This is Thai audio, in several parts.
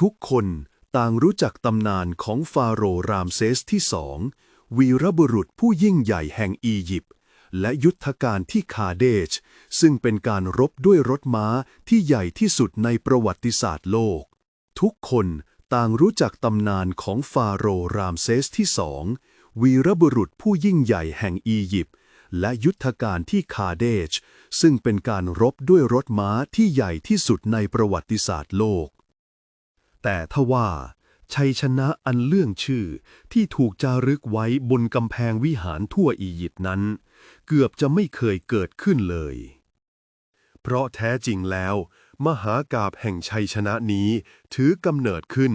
ทุกคนต่างรู้จักตำนานของฟาโรห์รามเซสที่สองวีรบุรุษผู้ยิ่งใหญ่แห่งอียิปต์และยุทธการที่คาเดช ซึ่งเป็นการรบด้วยรถม้าที่ใหญ่ที่สุดในประวัติศาสตร์โลก ทุกคนต่างรู้จักตำนานของฟาโรห์รามเซสที่สองวีรบุรุษผู้ยิ่งใหญ่แห่งอียิปต์และยุทธการที่คาเดช ซึ่งเป็นการรบด้วยรถม้าที่ใหญ่ที่สุดในประวัติศาสตร์โลก แต่ทว่า ชัยชนะอันเลื่องชื่อที่ถูกจารึกไว้บนกำแพงวิหารทั่วอียิปต์นั้น เกือบจะไม่เคยเกิดขึ้นเลย เพราะแท้จริงแล้ว มหากาบแห่งชัยชนะนี้ถือกำเนิดขึ้น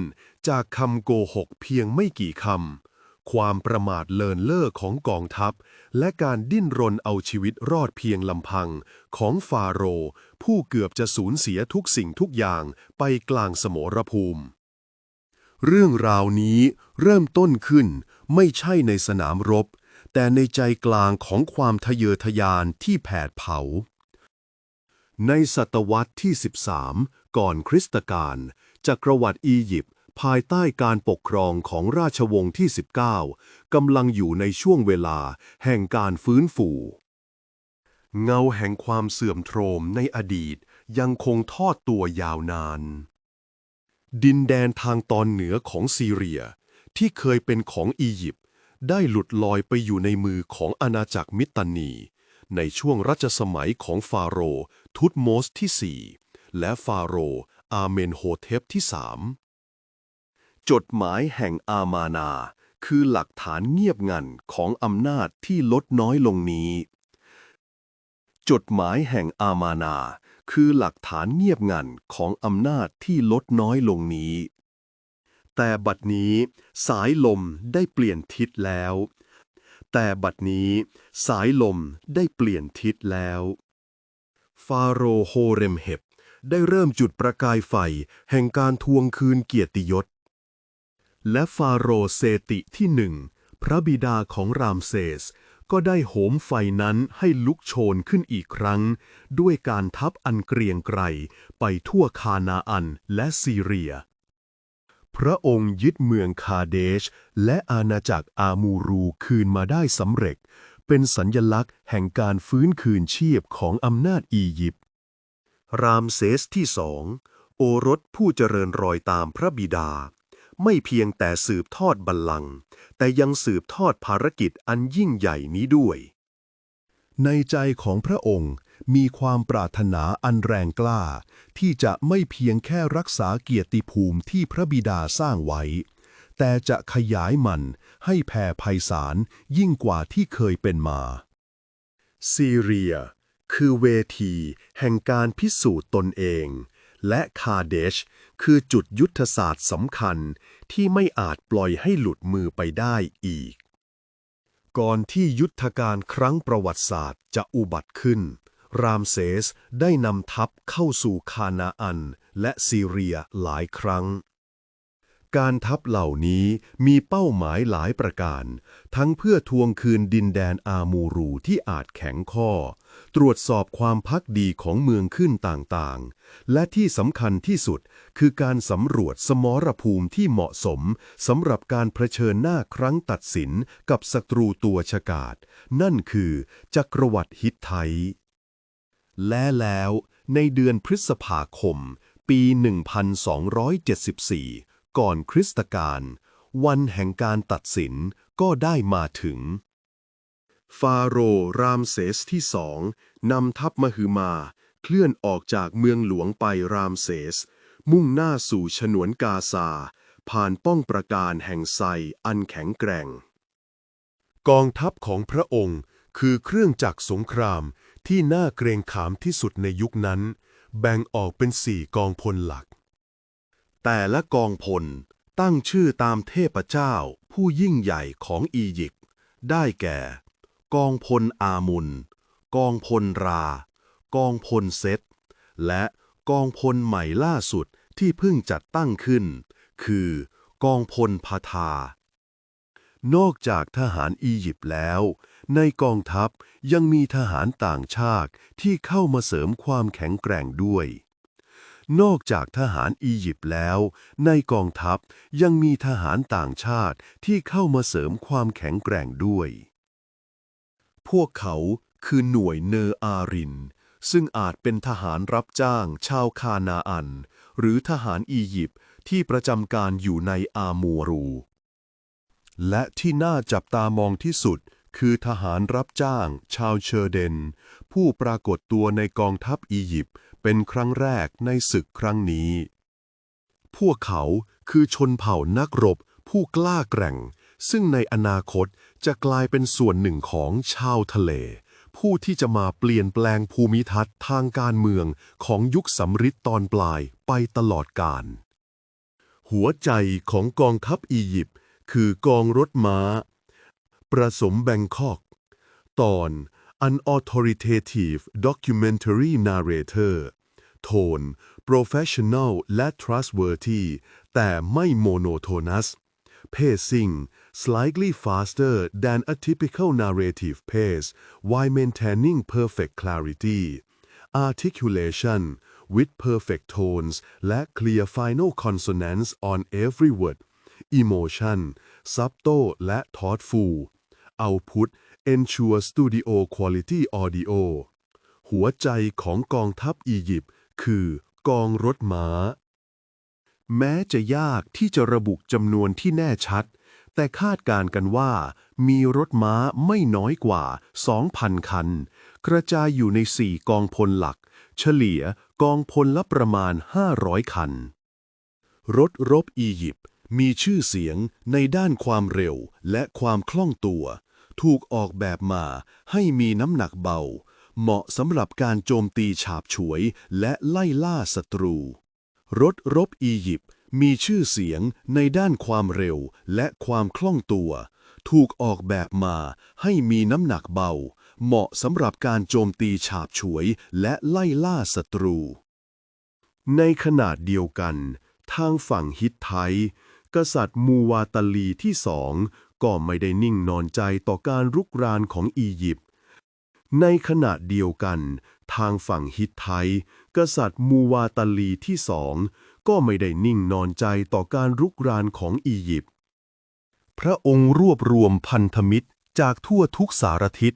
จากคำโกหกเพียงไม่กี่คำ ความประมาทเลินเล่อของกองทัพ และการดิ้นรนเอาชีวิตรอดเพียงลำพังของฟาโรห์ผู้เกือบจะสูญเสียทุกสิ่งทุกอย่างไปกลางสมรภูมิ เรื่องราวนี้เริ่มต้นขึ้นไม่ใช่ในสนามรบ แต่ในใจกลางของความทะเยอทะยานที่แผดเผา ในศตวรรษที่ 13 ก่อนคริสตกาลจักรวรรดิอียิปต์ ภายใต้การปกครองของราชวงศ์ที่ 19 กำลังอยู่ในช่วงเวลาแห่งการฟื้นฟู เงาแห่งความเสื่อมโทรมในอดีตยังคงทอดตัวยาวนาน ดินแดนทางตอนเหนือของซีเรีย ที่เคยเป็นของอียิปต์ได้หลุดลอยไปอยู่ในมือของอาณาจักรมิตตันี ในช่วงรัชสมัยของฟาโรห์ทุตโมสที่สี่และฟาโรห์อาเมนโฮเทปที่สาม จดหมายแห่งอามานา คือหลักฐานเงียบงันของอำนาจที่ลดน้อยลงนี้ จดหมายแห่งอามานา คือหลักฐานเงียบงันของอำนาจที่ลดน้อยลงนี้ แต่บัดนี้ สายลมได้เปลี่ยนทิศแล้ว แต่บัดนี้ สายลมได้เปลี่ยนทิศแล้ว ฟาโรห์โฮเรมเฮบได้เริ่มจุดประกายไฟแห่งการทวงคืนเกียรติยศ และฟาโรห์เซติที่หนึ่งพระบิดาของรามเซส ก็ได้โหมไฟนั้นให้ลุกโชนขึ้นอีกครั้ง ด้วยการทับอันเกรียงไกรไปทั่วคานาอันและซีเรีย พระองค์ยึดเมืองคาเดช และอาณาจักรอามูรูคืนมาได้สำเร็จ เป็นสัญญลักษณ์แห่งการฟื้นคืนชีพของอำนาจอียิปต์รามเซสที่สองโอรสผู้เจริญรอยตามพระบิดา ไม่เพียงแต่สืบทอดบัลลังก์แต่ยังสืบทอดภารกิจอันยิ่งใหญ่นี้ด้วย ในใจของพระองค์มีความปรารถนาอันแรงกล้า ที่จะไม่เพียงแค่รักษาเกียรติภูมิที่พระบิดาสร้างไว้ แต่จะขยายมันให้แผ่ไพศาลยิ่งกว่าที่เคยเป็นมา ซีเรีย คือเวทีแห่งการพิสูจน์ตนเอง และคาเดช คือจุดยุทธศาสตร์สำคัญที่ไม่อาจปล่อยให้หลุดมือไปได้อีก ก่อนที่ยุทธการครั้งประวัติศาสตร์จะอุบัติขึ้น รามเซสได้นำทัพเข้าสู่คานาอัน และซีเรียหลายครั้ง การทัพเหล่านี้มีเป้าหมายหลายประการ ทั้งเพื่อทวงคืนดินแดนอามูรูที่อาจแข็งข้อ ตรวจสอบความพักดีของเมืองขึ้นต่างๆ และที่สำคัญที่สุดคือการสำรวจสมรภูมิที่เหมาะสมสำหรับการเผชิญหน้าครั้งตัดสินกับศัตรูตัวฉกาจนั่นคือจักรวรรดิฮิตไทและแล้วในเดือนพฤษภาคม ปี 1274 ก่อนคริสตกาลวันแห่งการตัดสินก็ได้มาถึง ฟาโรห์รามเซสที่สองนำทัพมหึมา เคลื่อนออกจากเมืองหลวงไปรามเซสมุ่งหน้าสู่ฉนวนกาซา ผ่านป้องประการแห่งไซอันแข็งแกร่ง กองทัพของพระองค์คือเครื่องจักรสงครามที่น่าเกรงขามที่สุดในยุคนั้น แบ่งออกเป็นสี่กองพลหลัก แต่ละกองพลตั้งชื่อตามเทพเจ้าผู้ยิ่งใหญ่ของอียิปต์ได้แก่ กองพลอามุน กองพลรา กองพลเซต และกองพลใหม่ล่าสุดที่เพิ่งจัดตั้งขึ้น คือกองพลพาทา นอกจากทหารอียิปต์แล้ว ในกองทัพยังมีทหารต่างชาติที่เข้ามาเสริมความแข็งแกร่งด้วย นอกจากทหารอียิปต์แล้ว ในกองทัพยังมีทหารต่างชาติที่เข้ามาเสริมความแข็งแกร่งด้วย พวกเขาคือหน่วยเนออาริน ซึ่งอาจเป็นทหารรับจ้างชาวคานาอัน หรือทหารอียิปต์ที่ประจำการอยู่ในอามัวรู และที่น่าจับตามองที่สุดคือทหารรับจ้าง ชาวเชอร์เดน ผู้ปรากฏตัวในกองทัพอียิปต์ เป็นครั้งแรกในศึกครั้งนี้ พวกเขาคือชนเผ่านักรบผู้กล้าแกร่ง ซึ่งในอนาคตจะกลายเป็นส่วนหนึ่งของชาวทะเล ผู้ที่จะมาเปลี่ยนแปลงภูมิทัศน์ทางการเมืองของยุคสำริดตอนปลายไปตลอดกาลหัวใจของกองทัพอียิปต์คือกองรถม้า ประสมแบงคอก ตอน An Authoritative Documentary Narrator โทน Professional และ Trustworthy แต่ไม่ Monotonous Pacing slightly faster than a typical narrative pace while maintaining perfect clarity articulation with perfect tones และ clear final consonants on every word emotion subtle และ thoughtful output ensure studio quality audio หัวใจของกองทัพอียิปต์คือกองรถม้า แม้จะยากที่จะระบุจำนวนที่แน่ชัด แต่คาดการกันว่ามีรถม้าไม่น้อยกว่า 2,000 คัน กระจายอยู่ใน 4 กองพลหลัก เฉลี่ยกองพลละประมาณ 500 คัน รถรบอียิปต์มีชื่อเสียงในด้านความเร็วและความคล่องตัว ถูกออกแบบมาให้มีน้ำหนักเบา เหมาะสำหรับการโจมตีฉาบฉวยและไล่ล่าศัตรู รถรบอียิปต์มีชื่อเสียงในด้านความเร็วและความคล่องตัว ถูกออกแบบมาให้มีน้ำหนักเบา เหมาะสำหรับการโจมตีฉาบฉวยและไล่ล่าศัตรู ในขนาดเดียวกัน ทางฝั่งฮิตไทกษัตริย์มูวาตาลีที่สอง ก็ไม่ได้นิ่งนอนใจต่อการรุกรานของอียิปต์ ในขณะเดียวกัน ทางฝั่งฮิตไทกษัตริย์มูวาตาลีที่สองก็ไม่ได้นิ่งนอนใจต่อการรุกรานของอียิปต์ พระองค์รวบรวมพันธมิตรจากทั่วทุกสารทิศ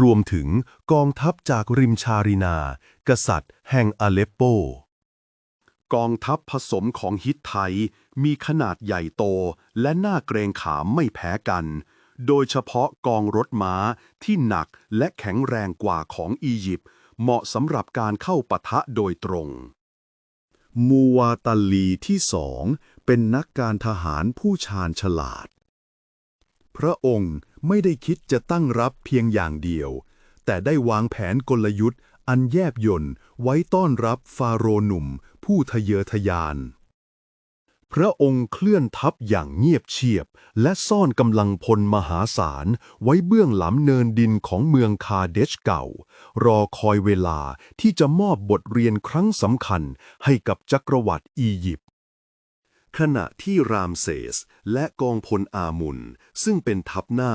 รวมถึงกองทัพจากริมชารินา กษัตริย์แห่งอเลปโป กองทัพผสมของฮิตไทย มีขนาดใหญ่โตและน่าเกรงขามไม่แพ้กัน โดยเฉพาะกองรถม้าที่หนักและแข็งแรงกว่าของอียิปต์เหมาะสำหรับการเข้าปะทะโดยตรง มูวาตาลีที่สองเป็นนักการทหารผู้ชาญฉลาด พระองค์ไม่ได้คิดจะตั้งรับเพียงอย่างเดียว แต่ได้วางแผนกลยุทธ์อันแยบยนต์ไว้ต้อนรับฟาโรห์หนุ่มผู้ทะเยอทะยาน พระองค์เคลื่อนทัพอย่างเงียบเชียบ และซ่อนกำลังพลมหาศาล ไว้เบื้องหลังเนินดินของเมืองคาเดชเก่า รอคอยเวลาที่จะมอบบทเรียนครั้งสำคัญให้กับจักรวรรดิอียิปต์ขณะที่รามเซสและกองพลอามุน ซึ่งเป็นทัพหน้า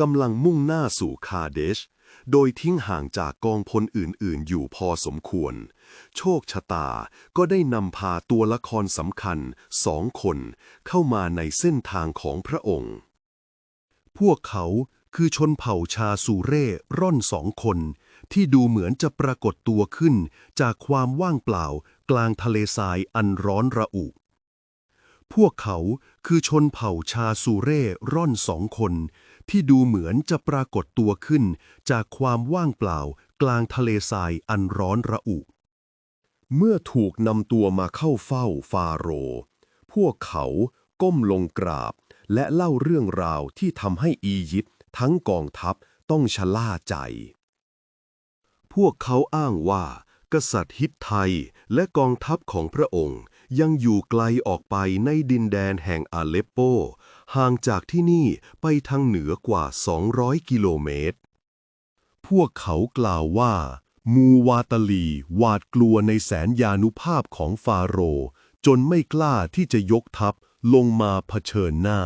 กำลังมุ่งหน้าสู่คาเดช โดยทิ้งห่างจากกองพลอื่นๆ อยู่พอสมควร โชคชะตาก็ได้นำพาตัวละครสำคัญสองคนเข้ามาในเส้นทางของพระองค์ พวกเขาคือชนเผ่าชาซูเร่ร่อนสองคน ที่ดูเหมือนจะปรากฏตัวขึ้นจากความว่างเปล่ากลางทะเลทรายอันร้อนระอุ พวกเขาคือชนเผ่าชาซูเร่ร่อนสองคน ที่ดูเหมือนจะปรากฏตัวขึ้น จากความว่างเปล่า กลางทะเลทรายอันร้อนระอุ เมื่อถูกนำตัวมาเข้าเฝ้าฟาโร พวกเขาก้มลงกราบ และเล่าเรื่องราวที่ทำให้อียิปต์ทั้งกองทัพต้องชะล่าใจ พวกเขาอ้างว่า กษัตริย์ฮิตไทยและกองทัพของพระองค์ยังอยู่ไกลออกไปในดินแดนแห่งอาเลปโป ห่างจากที่นี่ไปทางเหนือกว่า 200 กิโลเมตร พวกเขากล่าวว่า มูวาตาลีหวาดกลัวในแสนยานุภาพของฟาโรห์จนไม่กล้าที่จะยกทัพลงมาเผชิญหน้า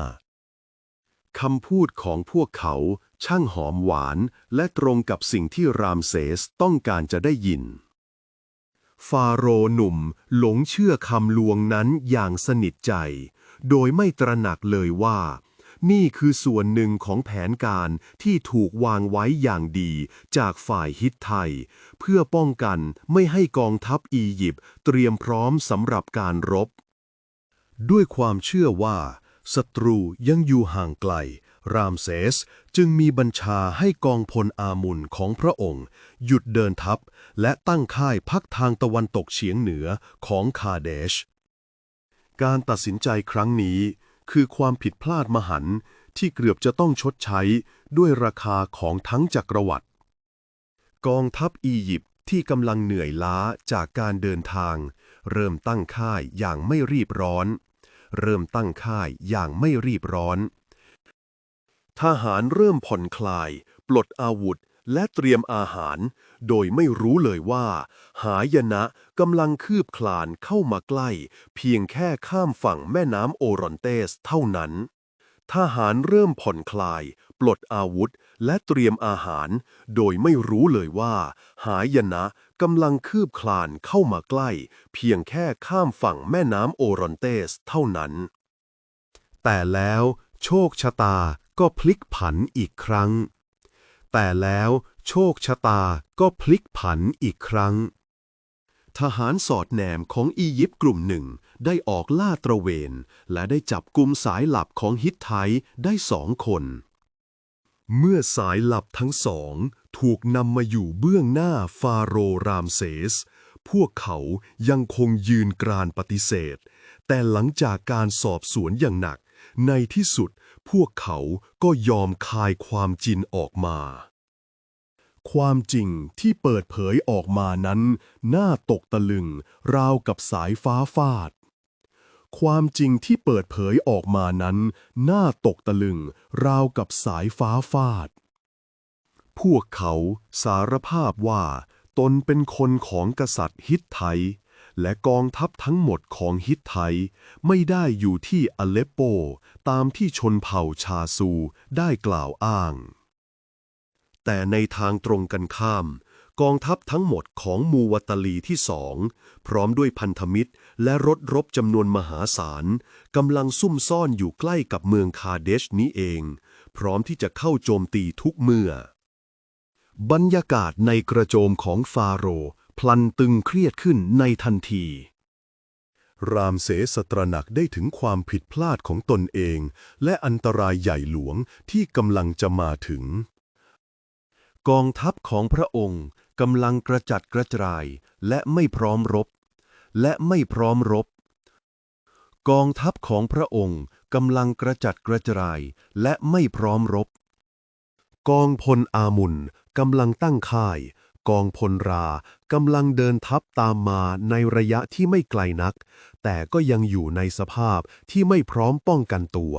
คำพูดของพวกเขาช่างหอมหวานและตรงกับสิ่งที่รามเสสต้องการจะได้ยิน ฟาโรห์หนุ่มหลงเชื่อคำลวงนั้นอย่างสนิทใจ โดยไม่ตระหนักเลยว่า นี่คือส่วนหนึ่งของแผนการที่ถูกวางไว้อย่างดีจากฝ่ายฮิตไทย เพื่อป้องกันไม่ให้กองทัพอียิปต์เตรียมพร้อมสำหรับการรบ ด้วยความเชื่อว่าศัตรูยังอยู่ห่างไกล รามเซสจึงมีบัญชาให้กองพลอามุนของพระองค์ หยุดเดินทัพ และตั้งค่ายพักทางตะวันตกเฉียงเหนือของคาเดช การตัดสินใจครั้งนี้ คือความผิดพลาดมหันต์ที่เกือบจะต้องชดใช้ด้วยราคาของทั้งจักรวรรดิกองทัพอียิปต์ที่กำลังเหนื่อยล้าจากการเดินทาง เริ่มตั้งค่ายอย่างไม่รีบร้อน เริ่มตั้งค่ายอย่างไม่รีบร้อน ทหารเริ่มผ่อนคลาย ปลดอาวุธ และเตรียมอาหาร โดยไม่รู้เลยว่า หายนะกำลังคืบคลานเข้ามาใกล้ เพียงแค่ข้ามฝั่งแม่น้ำโอรอนเตสเท่านั้น ทหารเริ่มผ่อนคลาย ปลดอาวุธ และเตรียมอาหาร โดยไม่รู้เลยว่า หายนะกำลังคืบคลานเข้ามาใกล้ เพียงแค่ข้ามฝั่งแม่น้ำโอรอนเตสเท่านั้น แต่แล้วโชคชะตาก็พลิกผันอีกครั้ง แต่แล้วโชคชะตาก็พลิกผันอีกครั้ง ทหารสอดแนมของอียิปต์กลุ่มหนึ่งได้ออกล่าตระเวน และได้จับกลุ่มสายหลับของฮิตไทได้สองคน เมื่อสายหลับทั้งสอง ถูกนำมาอยู่เบื้องหน้าฟาโรห์รามเซส พวกเขายังคงยืนกรานปฏิเสธ แต่หลังจากการสอบสวนอย่างหนัก ในที่สุดพวกเขาก็ยอมคายความจริงออกมา ความจริงที่เปิดเผยออกมานั้น น่าตกตะลึง ราวกับสายฟ้าฟาด ความจริงที่เปิดเผยออกมานั้น น่าตกตะลึง ราวกับสายฟ้าฟาด พวกเขาสารภาพว่า ตนเป็นคนของกษัตริย์ฮิตไท และกองทัพทั้งหมดของฮิตไทไม่ได้อยู่ที่อเลปโป ตามที่ชนเผ่าชาซูได้กล่าวอ้าง แต่ในทางตรงกันข้าม กองทัพทั้งหมดของมูวัตลีที่สอง พร้อมด้วยพันธมิตรและรถรบจำนวนมหาศาลกำลังซุ่มซ่อนอยู่ใกล้กับเมืองคาเดชนี้เอง พร้อมที่จะเข้าโจมตีทุกเมื่อ บรรยากาศในกระโจมของฟาโร พลันตึงเครียดขึ้นในทันที รามเสสตรหนักได้ถึงความผิดพลาดของตนเอง และอันตรายใหญ่หลวงที่กำลังจะมาถึง กองทัพของพระองค์กำลังกระจัดกระจายและไม่พร้อมรบ และไม่พร้อมรบ กองทัพของพระองค์กำลังกระจัดกระจายและไม่พร้อมรบ กองพลอามุนกำลังตั้งค่าย กองพลรากำลังเดินทัพตามมาในระยะที่ไม่ไกลนัก แต่ก็ยังอยู่ในสภาพที่ไม่พร้อมป้องกันตัว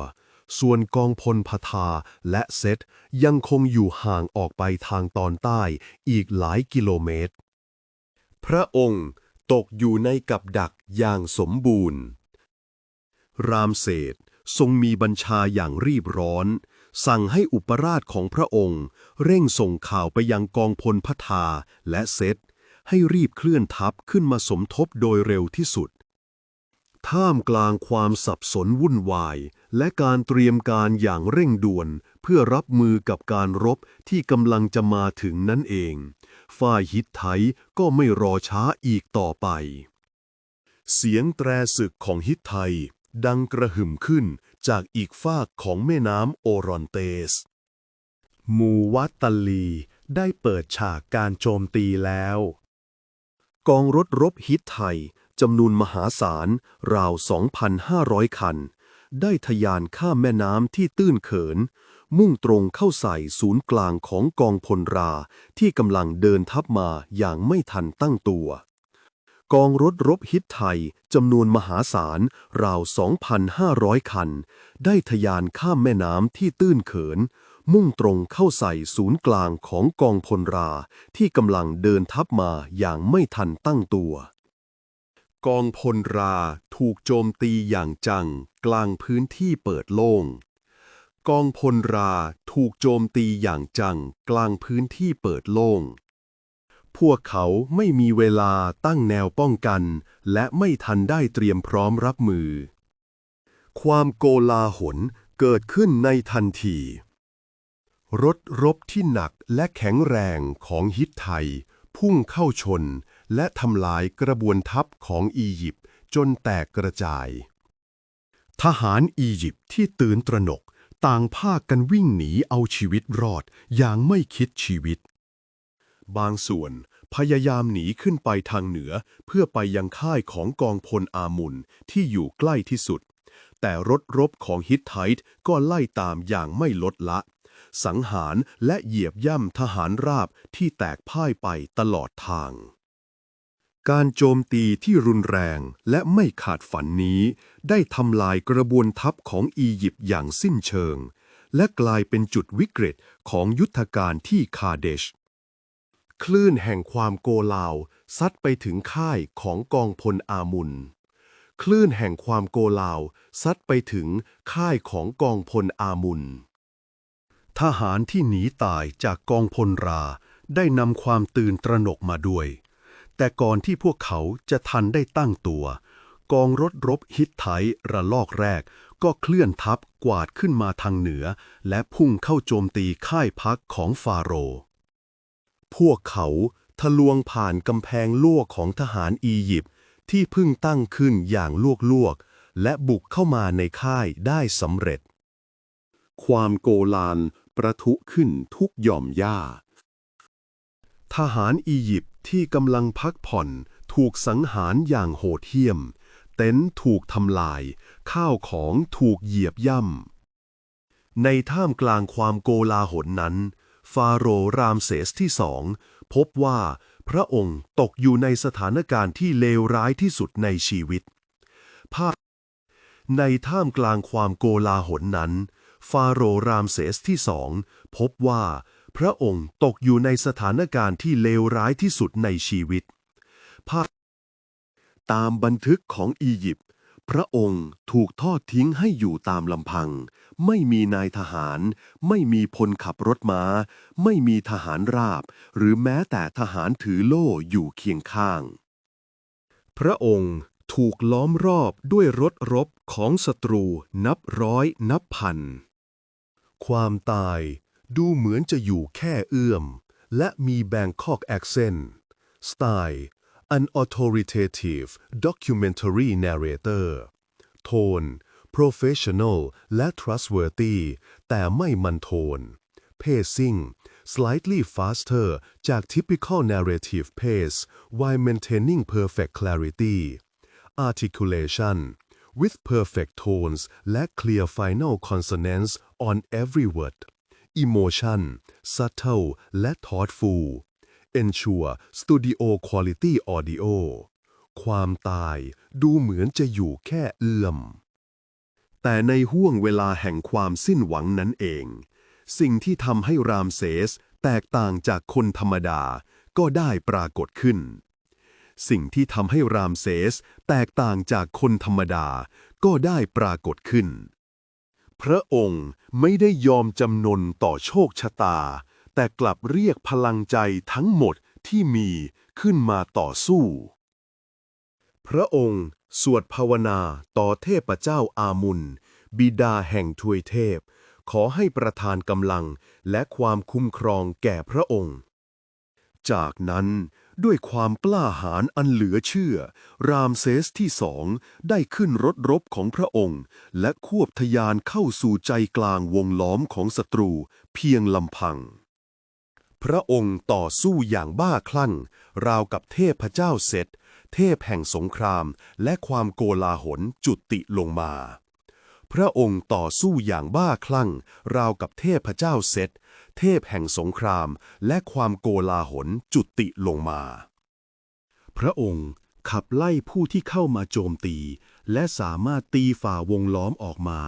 ส่วนกองพลพทาและเซตยังคงอยู่ห่างออกไปทางตอนใต้อีกหลายกิโลเมตร พระองค์ตกอยู่ในกับดักอย่างสมบูรณ์ รามเสดทรงมีบัญชาอย่างรีบร้อน สั่งให้อุปราชของพระองค์ เร่งส่งข่าวไปยังกองพลพทาและเซตให้รีบเคลื่อนทัพขึ้นมาสมทบโดยเร็วที่สุด ท่ามกลางความสับสนวุ่นวาย และการเตรียมการอย่างเร่งด่วน เพื่อรับมือกับการรบที่กำลังจะมาถึงนั่นเอง ฝ่ายฮิตไทยก็ไม่รอช้าอีกต่อไป เสียงแตรศึกของฮิตไทยดังกระหึ่มขึ้น จากอีกฝากของแม่น้ำโอรอนเตส มูวัตตลีได้เปิดฉากการโจมตีแล้ว กองรถรบฮิตไทยจำนวนมหาศาลราว 2,500 คัน ได้ทะยานข้ามแม่น้ำที่ตื้นเขิน มุ่งตรงเข้าใส่ศูนย์กลางของกองพลราที่กำลังเดินทัพมาอย่างไม่ทันตั้งตัว กองรถรบฮิตไทยจำนวนมหาศาลราว 2,500 คัน ได้ทะยานข้ามแม่น้ำที่ตื้นเขิน มุ่งตรงเข้าใส่ศูนย์กลางของกองพลราที่กำลังเดินทัพมาอย่างไม่ทันตั้งตัว กองพลราถูกโจมตีอย่างจัง กลางพื้นที่เปิดโล่งกองพลราถูกโจมตีอย่างจัง กลางพื้นที่เปิดโล่ง พวกเขาไม่มีเวลาตั้งแนวป้องกัน และไม่ทันได้เตรียมพร้อมรับมือ ความโกลาหลเกิดขึ้นในทันที รถรบที่หนักและแข็งแรงของฮิตไทย พุ่งเข้าชน และทำลายกระบวนทัพของอียิปต์จนแตกกระจาย ทหารอียิปต์ที่ตื่นตระหนกต่างพากันวิ่งหนีเอาชีวิตรอดอย่างไม่คิดชีวิต บางส่วนพยายามหนีขึ้นไปทางเหนือเพื่อไปยังค่ายของกองพลอามุนที่อยู่ใกล้ที่สุด แต่รถรบของฮิตไทต์ก็ไล่ตามอย่างไม่ลดละ สังหารและเหยียบย่ำทหารราบที่แตกพ่ายไปตลอดทาง การโจมตีที่รุนแรงและไม่ขาดฝันนี้ ได้ทำลายกระบวนทัพของอียิปต์อย่างสิ้นเชิง และกลายเป็นจุดวิกฤตของยุทธการที่คาเดช คลื่นแห่งความโกลาวซัดไปถึงค่ายของกองพลอามุน คลื่นแห่งความโกลาวซัดไปถึงค่ายของกองพลอามุน ทหารที่หนีตายจากกองพลราได้นำความตื่นตระหนกมาด้วย แต่ก่อนที่พวกเขาจะทันได้ตั้งตัว กองรถรบฮิตไทระลอกแรก ก็เคลื่อนทัพกวาดขึ้นมาทางเหนือ และพุ่งเข้าโจมตีค่ายพักของฟาโรห์ พวกเขาทะลวงผ่านกำแพงลวกของทหารอียิปต์ที่เพิ่งตั้งขึ้นอย่างลวกๆ และบุกเข้ามาในค่ายได้สำเร็จ ความโกลานประทุขึ้นทุกหย่อมหญ้า ทหารอียิปต์ที่กำลังพักผ่อนถูกสังหารอย่างโหดเหี้ยม เต็นท์ถูกทำลาย ข้าวของถูกเหยียบย่ำในท่ามกลางความโกลาหลนั้น ฟาโรห์รามเสสที่สองพบว่าพระองค์ตกอยู่ในสถานการณ์ที่เลวร้ายที่สุดในชีวิต ภาพ ในท่ามกลางความโกลาหลนั้น ฟาโรห์รามเสสที่สองพบว่าพระองค์ตกอยู่ในสถานการณ์ที่เลวร้ายที่สุดในชีวิต ภาพ ตามบันทึกของอียิปต์ พระองค์ถูกทอดทิ้งให้อยู่ตามลำพัง ไม่มีนายทหาร ไม่มีพลขับรถม้า ไม่มีทหารราบ หรือแม้แต่ทหารถือโล่อยู่เคียงข้าง พระองค์ถูกล้อมรอบด้วยรถรบของศัตรูนับร้อยนับพัน ความตายดูเหมือนจะอยู่แค่เอื้อม และมีแบงคอกแอคเซนต์สไตล์ an authoritative documentary narrator โทน professional และ trustworthy แต่ไม่มันโทน pacing slightly faster จาก typical narrative pace while maintaining perfect clarity articulation with perfect tones และ clear final consonants on every word emotion subtle และ thoughtful ensure studio quality audio ความตายดูเหมือนจะอยู่แค่เอื้อม แต่ในห่วงเวลาแห่งความสิ้นหวังนั้นเอง สิ่งที่ทำให้รามเสสแตกต่างจากคนธรรมดาก็ได้ปรากฏขึ้น สิ่งที่ทำให้รามเสสแตกต่างจากคนธรรมดาก็ได้ปรากฏขึ้น พระองค์ไม่ได้ยอมจำนนต่อโชคชะตา แต่กลับเรียกพลังใจทั้งหมดที่มีขึ้นมาต่อสู้ พระองค์ สวดภาวนาต่อเทพเจ้าอามุน บิดาแห่งทวยเทพ ขอให้ประทานกำลังและความคุ้มครองแก่พระองค์ จากนั้นด้วยความกล้าหาญอันเหลือเชื่อ รามเซสที่สองได้ขึ้นรถรบของพระองค์ และควบทะยานเข้าสู่ใจกลางวงล้อมของศัตรูเพียงลำพัง พระองค์ต่อสู้อย่างบ้าคลั่ง ราวกับเทพเจ้าเซตเทพแห่งสงครามและความโกลาหลจุติลงมา พระองค์ต่อสู้อย่างบ้าคลั่ง ราวกับเทพเจ้าเซตเทพแห่งสงครามและความโกลาหลจุติลงมา พระองค์ขับไล่ผู้ที่เข้ามาโจมตี และสามารถตีฝ่าวงล้อมออกมา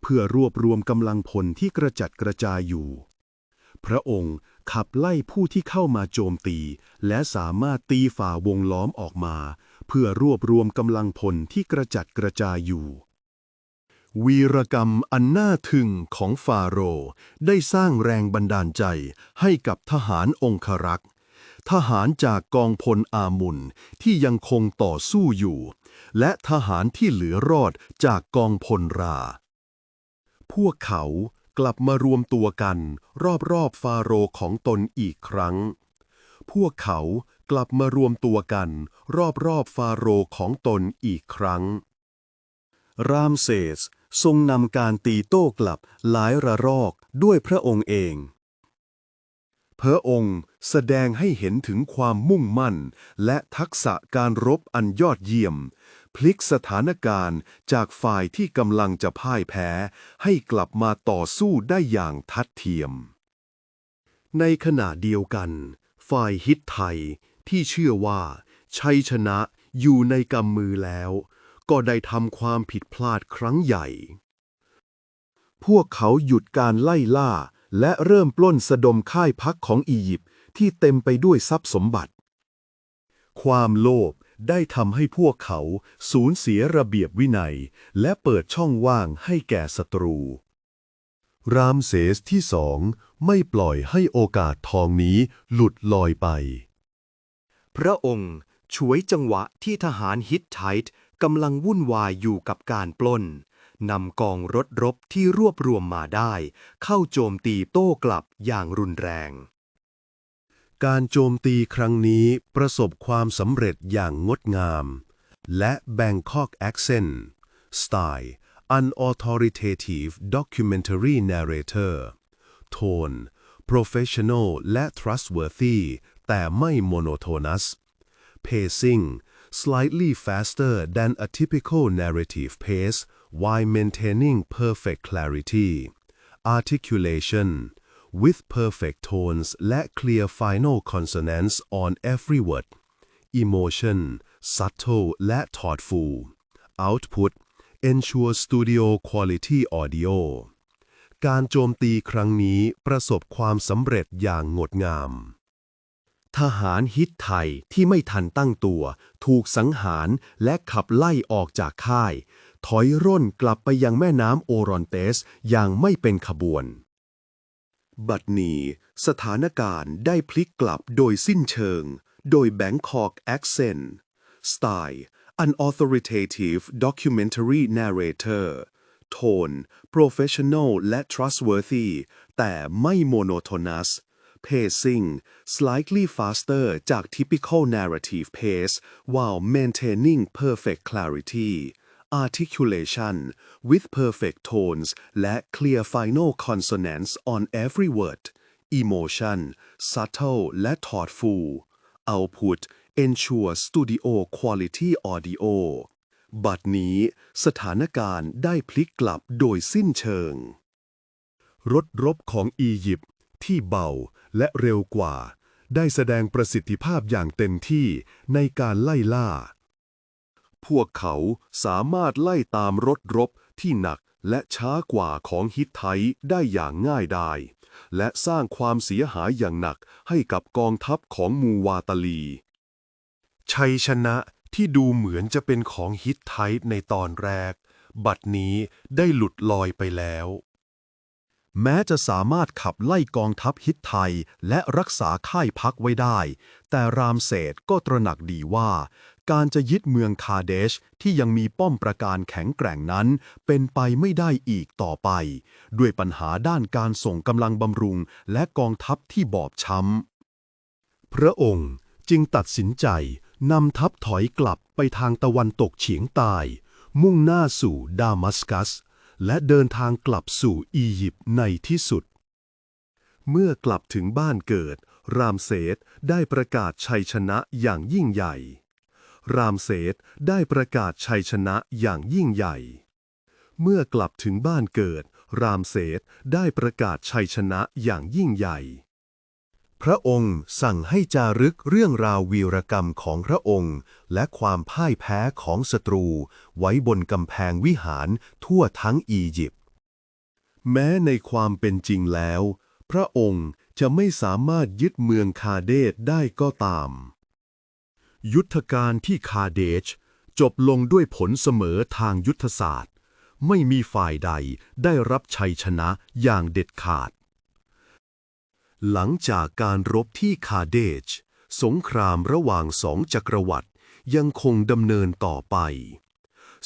เพื่อรวบรวมกำลังพลที่กระจัดกระจายอยู่ พระองค์ ขับไล่ผู้ที่เข้ามาโจมตี และสามารถตีฝ่าวงล้อมออกมา เพื่อรวบรวมกำลังพลที่กระจัดกระจายอยู่ วีรกรรมอันน่าทึ่งของฟาโรห์ได้สร้างแรงบันดาลใจให้กับทหารองครักษ์ทหารจากกองพลอามุนที่ยังคงต่อสู้อยู่ และทหารที่เหลือรอดจากกองพลรา พวกเขา กลับมารวมตัวกัน รอบๆฟาโรห์ของตนอีกครั้ง พวกเขากลับมารวมตัวกัน รอบๆฟาโรห์ของตนอีกครั้ง รามเสสทรงนำการตีโต้กลับหลายระลอกด้วยพระองค์เองพระองค์แสดงให้เห็นถึงความมุ่งมั่น และทักษะการรบอันยอดเยี่ยม พลิกสถานการณ์จากฝ่ายที่กำลังจะพ่ายแพ้ ให้กลับมาต่อสู้ได้อย่างทัดเทียม ในขณะเดียวกัน ฝ่ายฮิตไทยที่เชื่อว่า ชัยชนะอยู่ในกำมือแล้ว ก็ได้ทำความผิดพลาดครั้งใหญ่ พวกเขาหยุดการไล่ล่า และเริ่มปล้นสะดมค่ายพักของอียิปต์ที่เต็มไปด้วยทรัพย์สมบัติ ความโลภ ได้ทำให้พวกเขาสูญเสียระเบียบวินัย และเปิดช่องว่างให้แก่ศัตรู รามเสสที่สองไม่ปล่อยให้โอกาสทองนี้หลุดลอยไป พระองค์ฉวยจังหวะที่ทหารฮิตไทต์กำลังวุ่นวายอยู่กับการปล้นนำกองรถรบที่รวบรวมมาได้ เข้าโจมตีโต้กลับอย่างรุนแรง การโจมตีครั้งนี้ประสบความสำเร็จอย่างงดงาม และ Bangkok Accent Style Unauthoritative Documentary Narrator Tone Professional และ Trustworthy แต่ไม่ Monotonous Pacing Slightly faster than a typical narrative pace while maintaining perfect clarity Articulation with perfect tones และ clear final consonants on every word emotion subtle และ thoughtful output ensure studio quality audio การโจมตีครั้งนี้ประสบความสำเร็จอย่างงดงาม ทหารฮิตไทยที่ไม่ทันตั้งตัว ถูกสังหารและขับไล่ออกจากค่าย ถอยร่นกลับไปยังแม่น้ำโอรอนเตสอย่างไม่เป็นขบวน บัดนี้สถานการณ์ได้พลิกกลับโดยสิ้นเชิง โดย Bangkok Accent Style Unauthoritative Documentary Narrator Tone Professional และ Trustworthy แต่ไม่ Monotonous Pacing Slightly faster จาก Typical Narrative Pace while maintaining perfect clarity Articulation with perfect tones และ clear final consonants on every word Emotion subtle และ thoughtful Output ensure studio quality audio บัดนี้สถานการณ์ได้พลิกกลับโดยสิ้นเชิง รถรบของอียิปต์ที่เบาและเร็วกว่า ได้แสดงประสิทธิภาพอย่างเต็มที่ในการไล่ล่า พวกเขาสามารถไล่ตามรถรบที่หนักและช้ากว่าของฮิตไทยได้อย่างง่ายดาย และสร้างความเสียหายอย่างหนักให้กับกองทัพของมูวาตาลี ชัยชนะที่ดูเหมือนจะเป็นของฮิตไทในตอนแรก บัดนี้ได้หลุดลอยไปแล้ว แม้จะสามารถขับไล่กองทัพฮิตไทและรักษาค่ายพักไว้ได้ แต่รามเสดก็ตระหนักดีว่า การจะยึดเมืองคาเดชที่ยังมีป้อมประการแข็งแกร่งนั้น เป็นไปไม่ได้อีกต่อไป ด้วยปัญหาด้านการส่งกำลังบำรุงและกองทัพที่บอบช้ำ พระองค์จึงตัดสินใจนำทัพถอยกลับไปทางตะวันตกเฉียงใต้ มุ่งหน้าสู่ดามัสกัส และเดินทางกลับสู่อียิปต์ในที่สุด เมื่อกลับถึงบ้านเกิด รามเสสได้ประกาศชัยชนะอย่างยิ่งใหญ่ รามเสสได้ประกาศชัยชนะอย่างยิ่งใหญ่ เมื่อกลับถึงบ้านเกิด รามเสสได้ประกาศชัยชนะอย่างยิ่งใหญ่ พระองค์สั่งให้จารึกเรื่องราววีรกรรมของพระองค์ และความพ่ายแพ้ของศัตรู ไว้บนกำแพงวิหารทั่วทั้งอียิปต์ แม้ในความเป็นจริงแล้ว พระองค์จะไม่สามารถยึดเมืองคาเดชได้ก็ตาม ยุทธการที่คาเดช จบลงด้วยผลเสมอทางยุทธศาสตร์ ไม่มีฝ่ายใดได้รับชัยชนะอย่างเด็ดขาด หลังจากการรบที่คาเดจสงครามระหว่างสองจักรวรรดิยังคงดำเนินต่อไป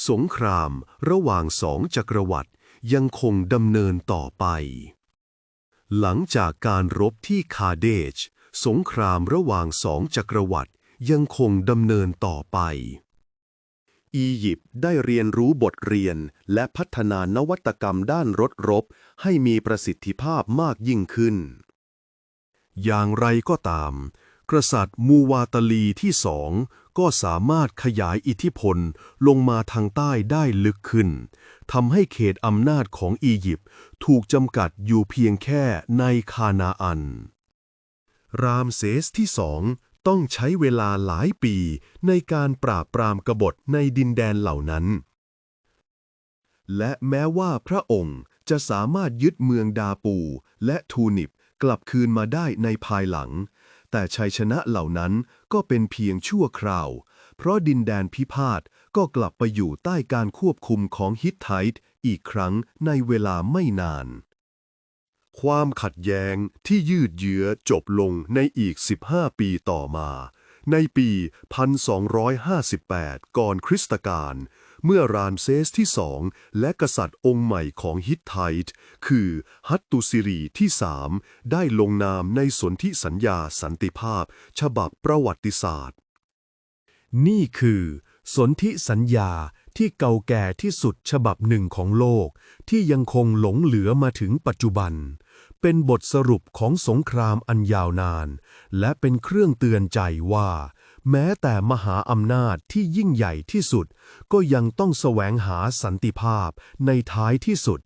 สงครามระหว่างสองจักรวรรดิยังคงดำเนินต่อไป หลังจากการรบที่คาเดจสงครามระหว่างสองจักรวรรดิ ยังคงดำเนินต่อไป อียิปต์ได้เรียนรู้บทเรียนและพัฒนานวัตกรรมด้านรถรบ ให้มีประสิทธิภาพมากยิ่งขึ้น อย่างไรก็ตาม กษัตริย์มูวาตลีที่สองก็สามารถขยายอิทธิพลลงมาทางใต้ได้ลึกขึ้นทำให้เขตอำนาจของอียิปต์ถูกจำกัดอยู่เพียงแค่ในคานาอัน รามเซสที่สอง ต้องใช้เวลาหลายปีในการปราบปรามกบฏในดินแดนเหล่านั้น และแม้ว่าพระองค์จะสามารถยึดเมืองดาปูและทูนิปกลับคืนมาได้ในภายหลัง แต่ชัยชนะเหล่านั้นก็เป็นเพียงชั่วคราว เพราะดินแดนพิพาทก็กลับไปอยู่ใต้การควบคุมของฮิตไทต์อีกครั้งในเวลาไม่นาน ความขัดแย้งที่ยืดเยื้อจบลงในอีก 15 ปีต่อมา ในปี 1258 ก่อนคริสตกาลเมื่อรามเซสที่สองและกษัตริย์องค์ใหม่ของฮิตไทต์คือฮัตตุซิรีที่สามได้ลงนามในสนธิสัญญาสันติภาพ ฉบับประวัติศาสตร์ นี่คือสนธิสัญญาที่เก่าแก่ที่สุดฉบับหนึ่งของโลก ที่ยังคงหลงเหลือมาถึงปัจจุบัน เป็นบทสรุปของสงครามอันยาวนาน และเป็นเครื่องเตือนใจว่า แม้แต่มหาอำนาจที่ยิ่งใหญ่ที่สุด ก็ยังต้องแสวงหาสันติภาพในท้ายที่สุด